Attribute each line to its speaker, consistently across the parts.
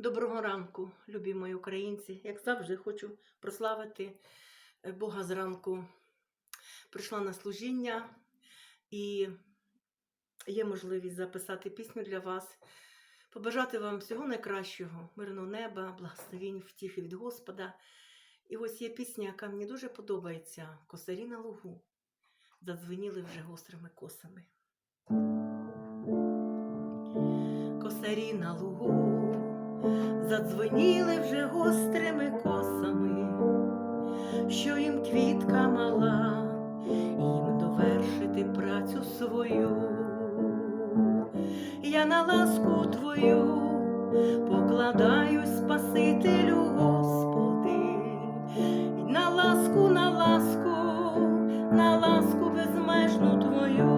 Speaker 1: Доброго ранку, любі мої українці. Як завжди, хочу прославити е, Бога зранку. Прийшла на служіння і є можливість записати пісню для вас, побажати вам всього найкращого, мирного неба, благословінь, втіхи від Господа. І ось є пісня, яка мені дуже подобається Косарі на лугу. Задзвеніли вже гострими косами. Косарі на лугу задзвоніли вже гострими косами, що їм квітка мала, їм довершити працю свою. Я на ласку твою покладаюсь, Спасителю Господи, на ласку, на ласку, на ласку безмежну твою.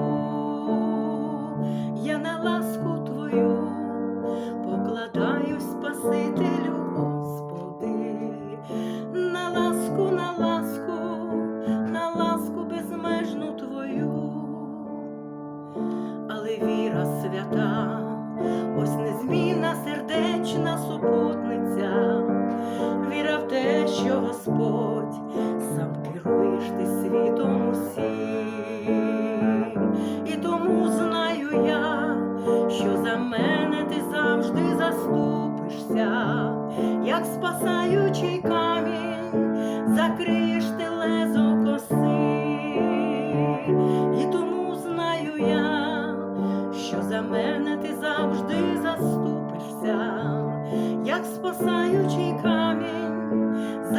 Speaker 1: Свята, ось незмінна сердечна супутниця, віра в те, що Господь сам керуєш ти світом усім, і тому знаю я, що за мене ти завжди заступишся, як спасаючий камінь, закриєш ти лезо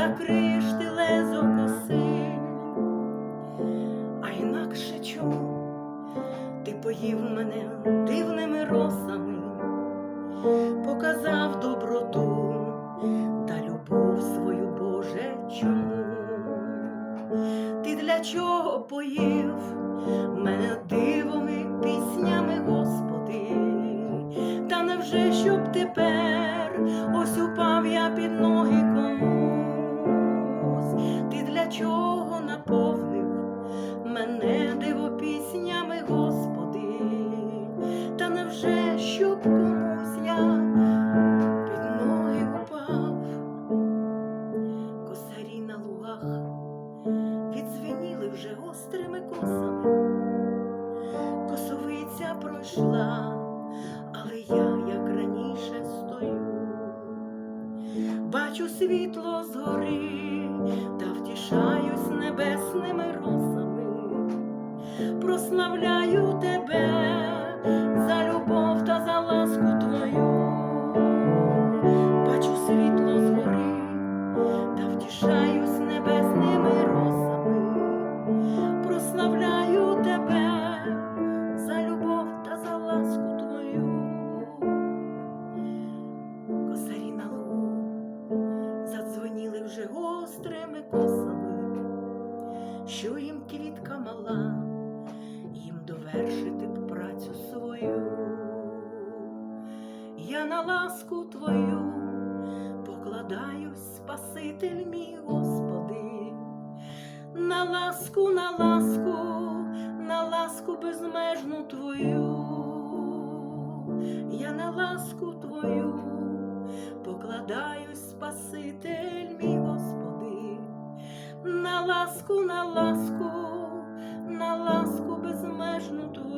Speaker 1: закриєш ти лезо коси, а інакше чому? Ти поїв мене дивними росами, показав доброту та любов свою, Боже, чому? Ти для чого поїв мене дивами, піснями, Господи? Та невже щоб тепер ось упав я під ноги щоб комусь я під ноги упав? Косарі на лугах відзвеніли вже гострими косами. Косовиця пройшла, але я, як раніше, стою. Бачу світло згори та втішаюсь небесними росами. Прославляю задзвоніли вже гострими косами, що їм квітка мала, їм довершити б працю свою. Я на ласку твою покладаюсь, Спаситель мій Господи, на ласку, на ласку, на ласку безмежну твою. Я на ласку твою покладаюсь, ласку, на ласку, на ласку безмежну твою.